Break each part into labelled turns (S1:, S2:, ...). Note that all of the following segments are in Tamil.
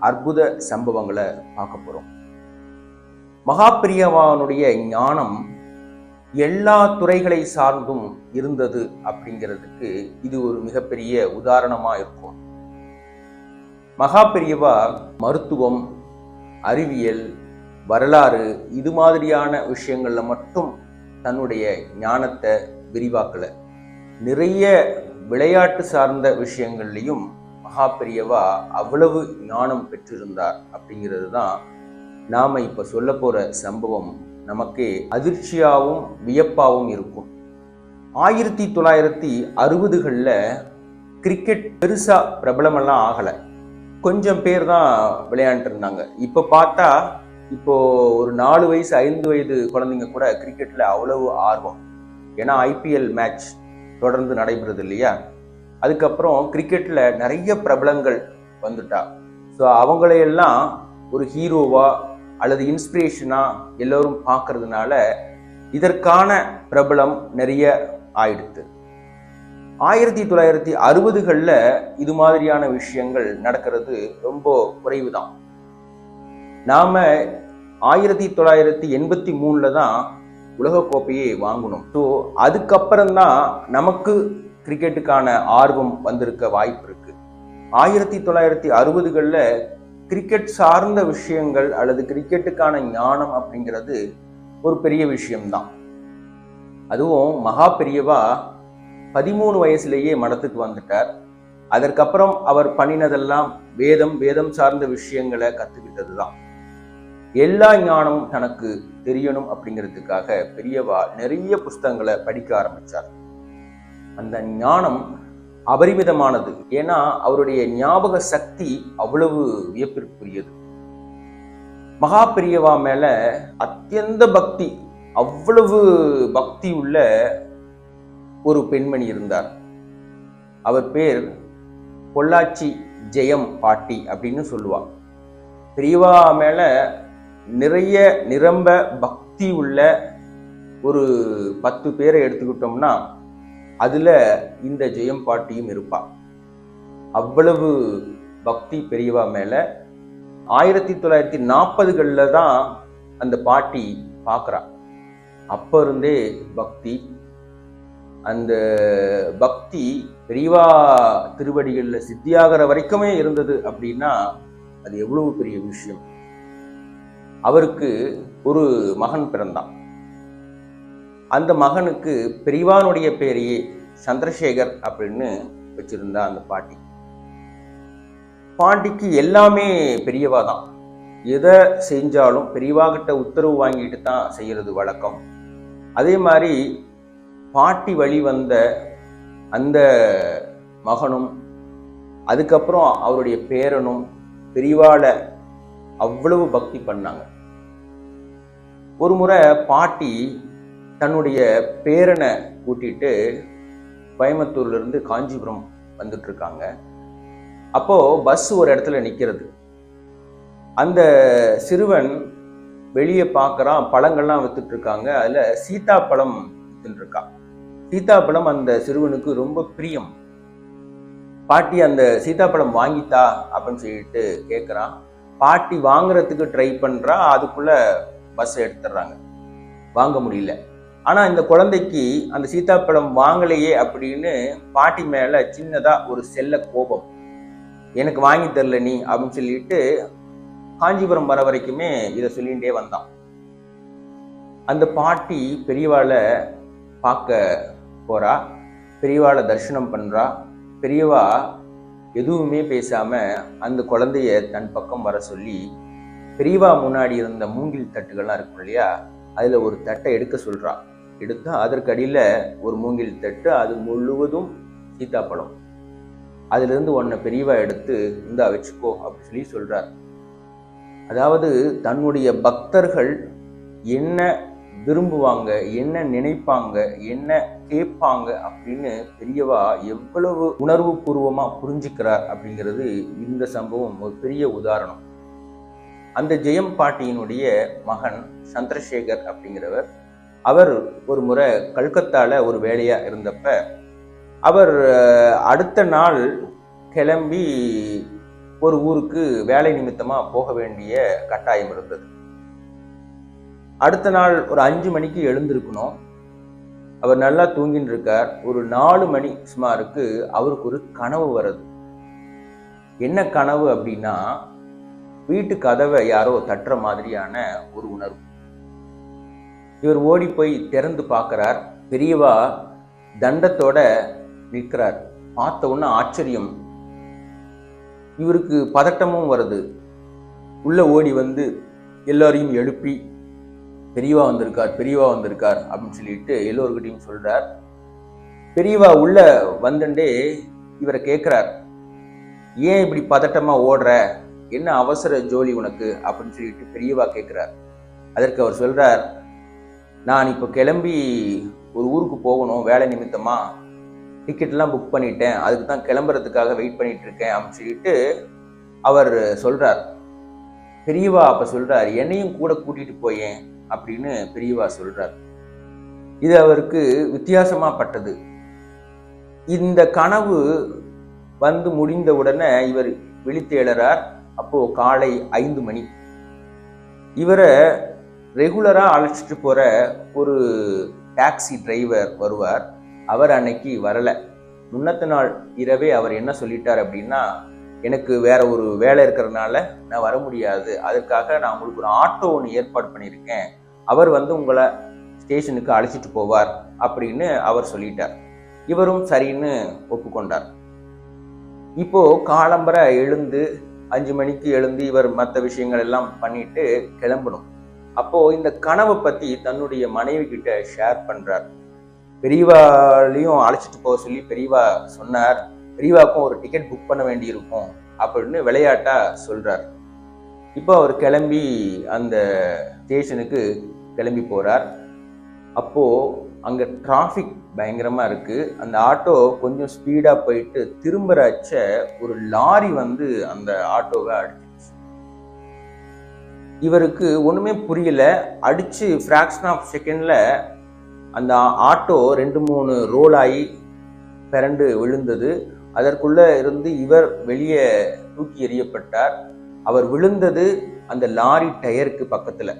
S1: அற்புத சம்பவங்களை பார்க்க போகிறோம் மகாபிரியவானுடைய ஞானம் எல்லா துறைகளை சார்ந்தும் இருந்தது அப்படிங்கிறதுக்கு இது ஒரு மிகப்பெரிய உதாரணமாக இருக்கும். மகாபெரியவா மருத்துவம் அறிவியல் வரலாறு இது மாதிரியான விஷயங்கள்ல மட்டும் தன்னுடைய ஞானத்தை விரிவாக்கல. நிறைய விளையாட்டு சார்ந்த விஷயங்கள்லையும் மகா பெரியவா அவ்வளவு ஞானம் பெற்றிருந்தார் அப்படிங்கிறது தான் நாம் இப்போ சொல்ல போகிற சம்பவம். நமக்கு அதிர்ச்சியாகவும் வியப்பாகவும் இருக்கும். ஆயிரத்தி தொள்ளாயிரத்தி அறுபதுகளில் கிரிக்கெட் பெருசாக பிரபலமெல்லாம் ஆகலை. கொஞ்சம் பேர் தான் விளையாண்டுருந்தாங்க இப்போ பார்த்தா இப்போ ஒரு நாலு வயசு ஐந்து வயது குழந்தைங்க கூட கிரிக்கெட்டில் அவ்வளவு ஆர்வம். ஏன்னா ஐபிஎல் மேட்ச் தொடர்ந்து நடைபெறுது இல்லையா? அதுக்கப்புறம் கிரிக்கெட்டில் நிறைய பிரபலங்கள் வந்துட்டா. ஸோ அவங்களையெல்லாம் ஒரு ஹீரோவா அல்லது இன்ஸ்பிரேஷனாக எல்லோரும் பார்க்கறதுனால இதற்கான பிரபலம் நிறைய ஆயிடுத்து. ஆயிரத்தி தொள்ளாயிரத்தி அறுபதுகளில் இது மாதிரியான விஷயங்கள் நடக்கிறது ரொம்ப குறைவு தான் நாம் ஆயிரத்தி தொள்ளாயிரத்தி எண்பத்தி மூணில் தான் உலகக்கோப்பையை வாங்கணும். ஸோ அதுக்கப்புறம் தான் நமக்கு கிரிக்கெட்டுக்கான ஆர்வம் வந்திருக்க வாய்ப்பு இருக்கு. ஆயிரத்தி தொள்ளாயிரத்தி அறுபதுகளில் கிரிக்கெட் சார்ந்த விஷயங்கள் அல்லது கிரிக்கெட்டுக்கான ஞானம் அப்படிங்கிறது ஒரு பெரிய விஷயம்தான். அதுவும் மகா பெரியவா பதிமூணு வயசுலேயே மடத்துக்கு வந்துட்டார். அதற்கப்புறம் அவர் பண்ணினதெல்லாம் வேதம் வேதம் சார்ந்த விஷயங்களை கற்றுக்கிட்டது தான் எல்லா ஞானமும் தனக்கு தெரியணும் அப்படிங்கிறதுக்காக பெரியவா நிறைய புஸ்தகங்களை படிக்க ஆரம்பிச்சார். அந்த ஞானம் அபரிமிதமானது. ஏன்னா அவருடைய ஞாபக சக்தி அவ்வளவு வியப்பிற்குரியது. மகா பெரியவா மேல அத்தியந்த பக்தி அவ்வளவு பக்தி உள்ள ஒரு பெண்மணி இருந்தார். அவர் பேர் பொள்ளாச்சி ஜெயம் பாட்டி அப்படின்னு சொல்லுவார் பெரியவா மேல நிறைய நிரம்ப பக்தி உள்ள ஒரு பத்து பேரை எடுத்துக்கிட்டோம்னா அதில் இந்த ஜெயம் பாட்டியும் இருப்பாள் அவ்வளவு பக்தி பெரியவா மேலே ஆயிரத்தி தொள்ளாயிரத்தி நாற்பதுகளில் தான் அந்த பாட்டி பார்க்குறா அப்போ இருந்தே பக்தி அந்த பக்தி பெரியவா திருவடிகளில் சித்தியாகிற வரைக்குமே இருந்தது அப்படின்னா அது எவ்வளவு பெரிய விஷயம். அவருக்கு ஒரு மகன் பிறந்தான். அந்த மகனுக்கு பெரியவானுடைய பேரையே சந்திரசேகர் அப்படின்னு வச்சிருந்தா அந்த பாட்டி. பாட்டிக்கு எல்லாமே பெரியவா தான். எதை செஞ்சாலும் பெரியவாகிட்ட உத்தரவு வாங்கிட்டு தான் செய்யறது வழக்கம். அதே மாதிரி பாட்டி வழி வந்த அந்த மகனும் அதுக்கப்புறம் அவருடைய பேரனும் பெரியவாளை அவ்வளவு பக்தி பண்ணாங்க. ஒரு முறை பாட்டி தன்னுடைய பேரனை கூட்டிட்டு கோயம்புத்தூர்லேருந்து காஞ்சிபுரம் வந்துட்டுருக்காங்க அப்போது பஸ் ஒரு இடத்துல நிற்கிறது அந்த சிறுவன் வெளியே பார்க்குறான் பழங்கள்லாம் விற்றுட்ருக்காங்க அதில் சீதாப்பழம் வித்துட்டு சீதாப்பழம் அந்த சிறுவனுக்கு ரொம்ப பிரியம். பாட்டி அந்த சீதாப்பழம் வாங்கித்தா அப்படின்னு சொல்லிட்டு கேட்குறான் பாட்டி வாங்குறதுக்கு ட்ரை பண்ணுறா அதுக்குள்ளே பஸ் எடுத்துடுறாங்க. வாங்க முடியல. ஆனால் இந்த குழந்தைக்கு அந்த சீதாப்பழம் வாங்கலையே அப்படின்னு பாட்டி மேலே சின்னதாக ஒரு செல்ல கோபம். எனக்கு வாங்கி தரல நீ அப்படின்னு சொல்லிட்டு காஞ்சிபுரம் வர வரைக்குமே இதை சொல்லிகிட்டே வந்தான். அந்த பாட்டி பெரியவாளை பார்க்க போகிறா பெரியவாளை தரிசனம் பண்ணுறா பெரியவா எதுவுமே பேசாமல் அந்த குழந்தைய தன் பக்கம் வர சொல்லி பெரியவா முன்னாடி இருந்த மூங்கில் தட்டுகள்லாம் இருக்கும் இல்லையா அதில் ஒரு தட்டை எடுக்க சொல்கிறான் எடுத்து அதற்கு அடியில் ஒரு மூங்கில் தட்டு அது முழுவதும் சீத்தாப்பழம் அதிலிருந்து ஒன்றை பெரியவா எடுத்து இந்தா வச்சுக்கோ அப்படின்னு சொல்லி சொல்கிறார் அதாவது தன்னுடைய பக்தர்கள் என்ன விரும்புவாங்க என்ன நினைப்பாங்க என்ன கேட்பாங்க அப்படின்னு பெரியவா எவ்வளவு உணர்வு பூர்வமாக புரிஞ்சுக்கிறார் அப்படிங்கிறது இந்த சம்பவம் ஒரு பெரிய உதாரணம். அந்த ஜெயம் பாட்டியினுடைய மகன் சந்திரசேகர் அப்படிங்கிறவர் அவர் ஒரு முறை கல்கத்தால ஒரு வேலையா இருந்தப்ப அவர் அடுத்த நாள் கிளம்பி ஒரு ஊருக்கு வேலை நிமித்தமா போக வேண்டிய கட்டாயம் இருந்தது. அடுத்த நாள் ஒரு அஞ்சு மணிக்கு எழுந்திருக்கணும். அவர் நல்லா தூங்கின்னு இருக்கார். ஒரு நாலு மணி சுமாருக்கு அவருக்கு ஒரு கனவு வருது என்ன கனவு அப்படின்னா வீட்டு கதவை யாரோ தட்டுற மாதிரியான ஒரு உணர்வு. இவர் ஓடி போய் திறந்து பார்க்குறார். பெரியவா தண்டத்தோட நிற்கிறார். பார்த்த உடனே ஆச்சரியம். இவருக்கு பதட்டமும் வருது. உள்ளே ஓடி வந்து எல்லோரையும் எழுப்பி பெரியவா வந்திருக்கார் பெரியவா வந்திருக்கார் அப்படின்னு சொல்லிட்டு எல்லோருக்கிட்டையும் சொல்கிறார் பெரியவா உள்ள வந்துட்டே இவரை கேட்குறார். ஏன் இப்படி பதட்டமாக ஓடுற? என்ன அவசர ஜோலி உனக்கு? அப்படின்னு சொல்லிட்டு பெரியவா கேட்குறார். அதற்கு அவர் சொல்கிறார் நான் இப்போ கிளம்பி ஒரு ஊருக்கு போகணும் வேலை நிமித்தமாக டிக்கெட்லாம் புக் பண்ணிட்டேன். அதுக்கு தான் கிளம்புறதுக்காக வெயிட் பண்ணிட்டு இருக்கேன் அப்படின்னு சொல்லிட்டு அவர் சொல்கிறார் பெரியவா அப்போ சொல்கிறார் என்னையும் கூட கூட்டிகிட்டு போயேன் அப்படின்னு பெரியவா சொல்கிறார் இது அவருக்கு வித்தியாசமாக பட்டது. இந்த கனவு வந்து முடிந்த உடனே இவர் விழித்தேழறார் அப்போது அப்போ காலை ஐந்து மணி. இவரை ரெகுலராக அழைச்சிட்டு போகிற ஒரு டாக்ஸி டிரைவர் வருவார். அவர் அன்னைக்கு வரலை. முன்னத்த நாள் இரவே அவர் என்ன சொல்லிட்டார் அப்படின்னா எனக்கு வேற ஒரு வேலை இருக்கிறதுனால நான் வர முடியாது. அதற்காக நான் உங்களுக்கு ஒரு ஆட்டோ ஒன்று ஏற்பாடு பண்ணியிருக்கேன். அவர் வந்து உங்களை ஸ்டேஷனுக்கு அழைச்சிட்டு போவார் அப்படின்னு அவர் சொல்லிட்டார். இவரும் சரின்னு ஒப்புக்கொண்டார். இப்போ காலம்பரை எழுந்து அஞ்சு மணிக்கு எழுந்து இவர் மற்ற விஷயங்கள் எல்லாம் பண்ணிட்டு கிளம்பணும். அப்போ இந்த கனவை பத்தி தன்னுடைய மனைவி கிட்ட ஷேர் பண்றார். பெரியவாலையும் அழைச்சிட்டு போக சொல்லி பெரியவா சொன்னார் பெரியவாக்கும் ஒரு டிக்கெட் புக் பண்ண வேண்டி இருக்கும் அப்படின்னு விளையாட்டா சொல்றார். இப்போ அவர் கிளம்பி அந்த ஸ்டேஷனுக்கு கிளம்பி போறார். அப்போ அங்க டிராஃபிக் பயங்கரமா இருக்கு. அந்த ஆட்டோ கொஞ்சம் ஸ்பீடா போயிட்டு திரும்புறச்ச ஒரு லாரி வந்து அந்த ஆட்டோவை அடிச்சு இவருக்கு ஒன்றுமே புரியல. அடித்து ஃப்ராக்ஷன் ஆஃப் செகண்டில் அந்த ஆட்டோ ரெண்டு மூணு ரோல் ஆகி பிறண்டு விழுந்தது. அதற்குள்ளே இருந்து இவர் வெளியே தூக்கி எறியப்பட்டார். அவர் விழுந்தது அந்த லாரி டயருக்கு பக்கத்தில்.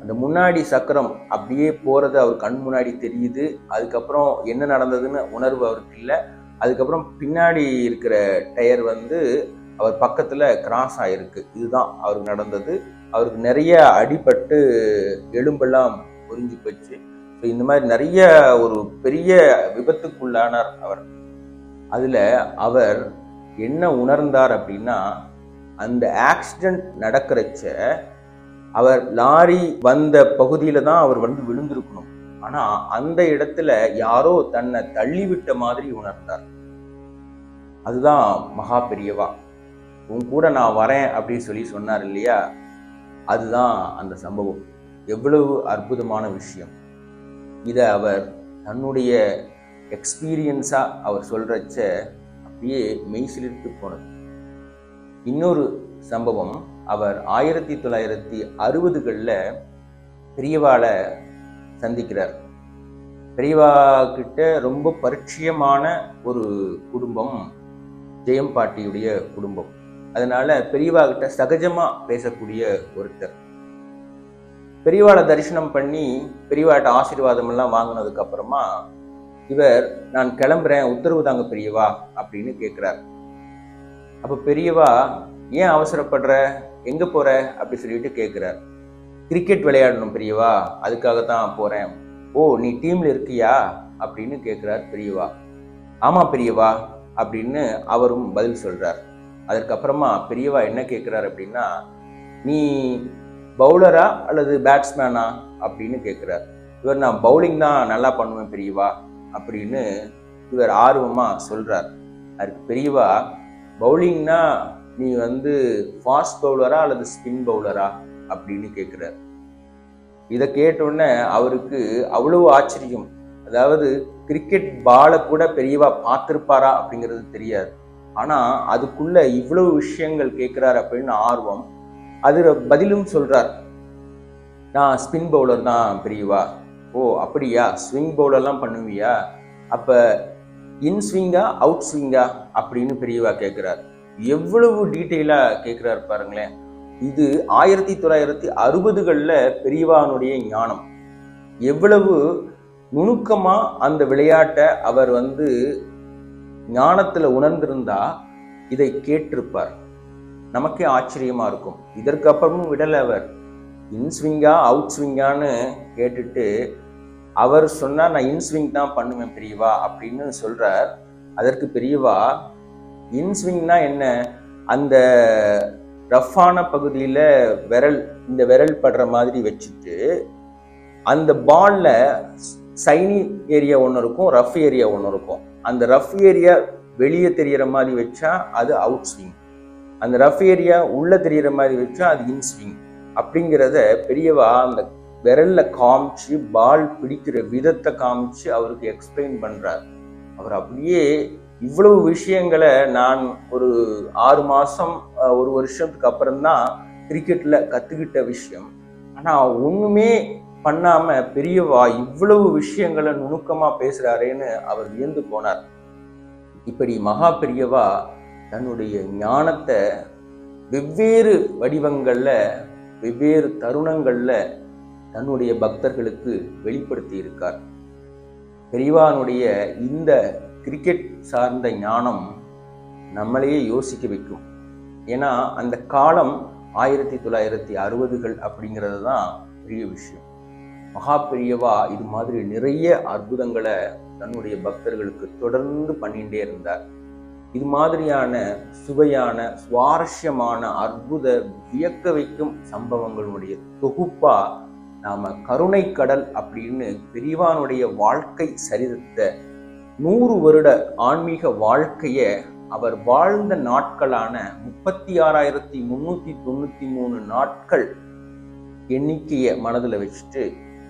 S1: அந்த முன்னாடி சக்கரம் அப்படியே போகிறது அவர் கண் முன்னாடி தெரியுது. அதுக்கப்புறம் என்ன நடந்ததுன்னு உணர்வு அவருக்கு இல்லை. அதுக்கப்புறம் பின்னாடி இருக்கிற டயர் வந்து அவர் பக்கத்தில் கிராஸ் ஆகிருக்கு இதுதான் அவருக்கு நடந்தது. அவருக்கு நிறைய அடிபட்டு எலும்பெல்லாம் பொறிஞ்சு போச்சு. ஸோ இந்த மாதிரி நிறைய ஒரு பெரிய விபத்துக்குள்ளானார் அவர். அதுல அவர் என்ன உணர்ந்தார் அப்படின்னா அந்த ஆக்சிடென்ட் நடக்கிறச்ச அவர் லாரி வந்த பகுதியில் தான் அவர் வந்து விழுந்திருக்கணும். ஆனா அந்த இடத்துல யாரோ தன்னை தள்ளிவிட்ட மாதிரி உணர்ந்தார். அதுதான் மகா பெரியவா. உன் கூட நான் வரேன் அப்படின்னு சொல்லி சொன்னார் இல்லையா? அதுதான் அந்த சம்பவம். எவ்வளவு அற்புதமான விஷயம். இதை அவர் தன்னுடைய எக்ஸ்பீரியன்ஸாக அவர் சொல்கிறச்ச அப்படியே மெய்சிலிருந்து போனது. இன்னொரு சம்பவம் அவர் ஆயிரத்தி தொள்ளாயிரத்தி அறுபதுகளில் பெரியவாளை சந்திக்கிறார். பெரியவா கிட்ட ரொம்ப பரிச்சயமான ஒரு குடும்பம் ஜெயம் பாட்டியுடைய குடும்பம். அதனால பெரியவா கிட்ட சகஜமா பேசக்கூடிய ஒருத்தர். பெரியவாளை தரிசனம் பண்ணி பெரியவாட்ட ஆசீர்வாதம் எல்லாம் வாங்கினதுக்கு அப்புறமா இவர் நான் கிளம்புறேன் உத்தரவு தாங்க பெரியவா அப்படின்னு கேட்குறார் அப்போ பெரியவா ஏன் அவசரப்படுற? எங்கே போகிற அப்படி சொல்லிட்டு கேட்குறார் கிரிக்கெட் விளையாடணும் பெரியவா அதுக்காகத்தான் போகிறேன் ஓ நீ டீமில் இருக்கியா? அப்படின்னு கேட்குறார் பெரியவா. ஆமாம் பெரியவா அப்படின்னு அவரும் பதில் சொல்கிறார் அதற்கப்புறமா பெரியவா என்ன கேட்குறாரு அப்படின்னா நீ பவுலரா அல்லது பேட்ஸ்மேனா? அப்படின்னு கேட்குறார் இவர் நான் பவுலிங் தான் நல்லா பண்ணுவேன் பெரியவா அப்படின்னு இவர் ஆர்வமா சொல்கிறார் அதுக்கு பெரியவா பவுலிங்னா நீ வந்து ஃபாஸ்ட் பவுலரா அல்லது ஸ்பின் பவுலரா? அப்படின்னு கேட்குறார் இதை கேட்டோடனே அவருக்கு அவ்வளவு ஆச்சரியம். அதாவது கிரிக்கெட் பாலை கூட பெரியவா பார்த்துருப்பாரா அப்படிங்கிறது தெரியாது. ஆனால் அதுக்குள்ள இவ்வளவு விஷயங்கள் கேட்குறாரு அப்படின்னு ஆர்வம் அதில் பதிலும் சொல்கிறார் நான் ஸ்பின் பவுலர் தான் பெரியவா ஓ அப்படியா? ஸ்விங் பவுலர்லாம் பண்ணுவியா? அப்போ இன் ஸ்விங்கா அவுட் ஸ்விங்கா அப்படின்னு பெரியவா கேட்குறார். எவ்வளவு டீட்டெயிலாக கேட்குறாரு பாருங்களேன். இது ஆயிரத்தி தொள்ளாயிரத்தி அறுபதுகளில் பெரியவானுடைய ஞானம். எவ்வளவு நுணுக்கமாக அந்த விளையாட்டை அவர் வந்து ஞானத்தில் உணர்ந்திருந்தா இதை கேட்டிருப்பார். நமக்கே ஆச்சரியமாக இருக்கும். இதற்கு அப்புறமும் அவர். இன்ஸ்விங்கா அவுட் ஸ்விங்கான்னு கேட்டுட்டு அவர் சொன்னால் நான் இன்ஸ்விங் தான் பண்ணுவேன் பெரியவா அப்படின்னு சொல்கிறார் அதற்கு பெரியவா இன்ஸ்விங்னா என்ன? அந்த ரஃப்பான பகுதியில் விரல் இந்த விரல் படுற மாதிரி வச்சுட்டு அந்த பால்ல சைனி ஏரியா ஒன்று இருக்கும் ரஃப் ஏரியா ஒன்று இருக்கும். அந்த ரஃப் ஏரியா வெளியே தெரியற மாதிரி வச்சா அது அவுட் ஸ்விங் அந்த ரஃப் ஏரியா உள்ள தெரியற மாதிரி வச்சா அது இன் ஸ்விங் அப்படிங்கிறத பெரியவா அந்த விரல்ல காமிச்சு பால் பிடிக்கிற விதத்தை காமிச்சு அவருக்கு எக்ஸ்பிளைன் பண்றார். அவர் அப்படியே இவ்வளவு விஷயங்களை நான் ஒரு ஆறு மாசம் ஒரு வருஷத்துக்கு அப்புறம்தான் கிரிக்கெட்ல கத்துக்கிட்ட விஷயம். ஆனா ஒண்ணுமே பண்ணாம பெரியவா இவ்வளவு விஷயங்களை நுணுக்கமா பேசுறாரேன்னு அவர் வியந்து போனார். இப்படி மகா பெரியவா தன்னுடைய ஞானத்தை வெவ்வேறு வடிவங்கள்ல வெவ்வேறு தருணங்கள்ல தன்னுடைய பக்தர்களுக்கு வெளிப்படுத்தி இருக்கார். பெரியவானுடைய இந்த கிரிக்கெட் சார்ந்த ஞானம் நம்மளையே யோசிக்க வைக்கும். ஏன்னா அந்த காலம் ஆயிரத்தி தொள்ளாயிரத்தி அறுபதுகள் அப்படிங்கிறது தான் பெரிய விஷயம். மகா பெரியவா இது மாதிரி நிறைய அற்புதங்களை தன்னுடைய பக்தர்களுக்கு தொடர்ந்து பண்ணிகிட்டே இருந்தார். இது மாதிரியான சுவையான சுவாரஸ்யமான அற்புத வியக்க வைக்கும் சம்பவங்களுடைய தொகுப்பா நாம கருணை கடல் அப்படின்னு பெரியவானுடைய வாழ்க்கை சரிதத்தை நூறு வருட ஆன்மீக வாழ்க்கைய அவர் வாழ்ந்த நாட்களான முப்பத்தி ஆறாயிரத்தி முன்னூத்தி தொண்ணூத்தி மூணு நாட்கள் எண்ணிக்கையை மனதில் வச்சுட்டு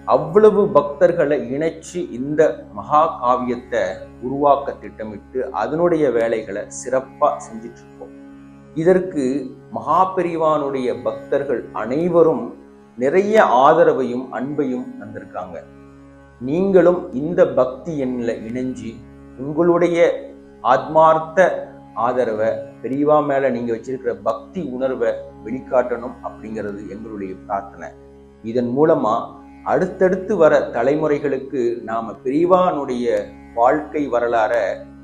S1: அவ்வளவு பக்தர்களை இணைச்சு இந்த மகா காவியத்தை உருவாக்க திட்டமிட்டு அதனுடைய வேலைகளை சிறப்பா செஞ்சிட்டு இருக்கோம் இதற்கு மகா பெரிவானுடைய பக்தர்கள் அனைவரும் நிறைய ஆதரவையும் அன்பையும் தந்திருக்காங்க. நீங்களும் இந்த பக்தி எண்ணில் இணைஞ்சு உங்களுடைய ஆத்மார்த்த ஆதரவை பெரியவா மேல நீங்க வச்சிருக்கிற பக்தி உணர்வை வெளிக்காட்டணும் அப்படிங்கிறது எங்களுடைய பிரார்த்தனை. இதன் மூலமா அடுத்தடுத்து வர தலைமுறைகளுக்கு நாம பிரிவானுடைய வாழ்க்கை வரலாற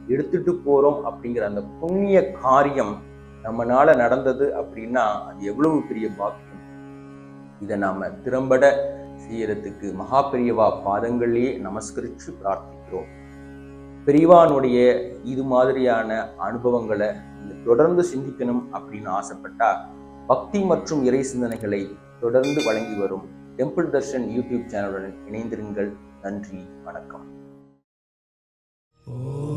S1: எடுத்துட்டு போறோம் அப்படிங்கிற அந்த புண்ணிய காரியம் நம்மனால நடந்தது அப்படின்னா அது எவ்வளவு பெரிய பாக்கியம்? இதை நாம திறம்பட செய்யறதுக்கு மகா பெரியவா பாதங்களையே நமஸ்கரிச்சு பிரார்த்திக்கிறோம். பெரியவானுடைய இது மாதிரியான அனுபவங்களை தொடர்ந்து சிந்திக்கணும் அப்படின்னு ஆசைப்பட்டா பக்தி மற்றும் இறை சிந்தனைகளை தொடர்ந்து வழங்கி வரும். டெம்பிள் தர்ஷன் யூடியூப் சேனலுடன் இணைந்திருங்கள். நன்றி வணக்கம்.
S2: ஓ.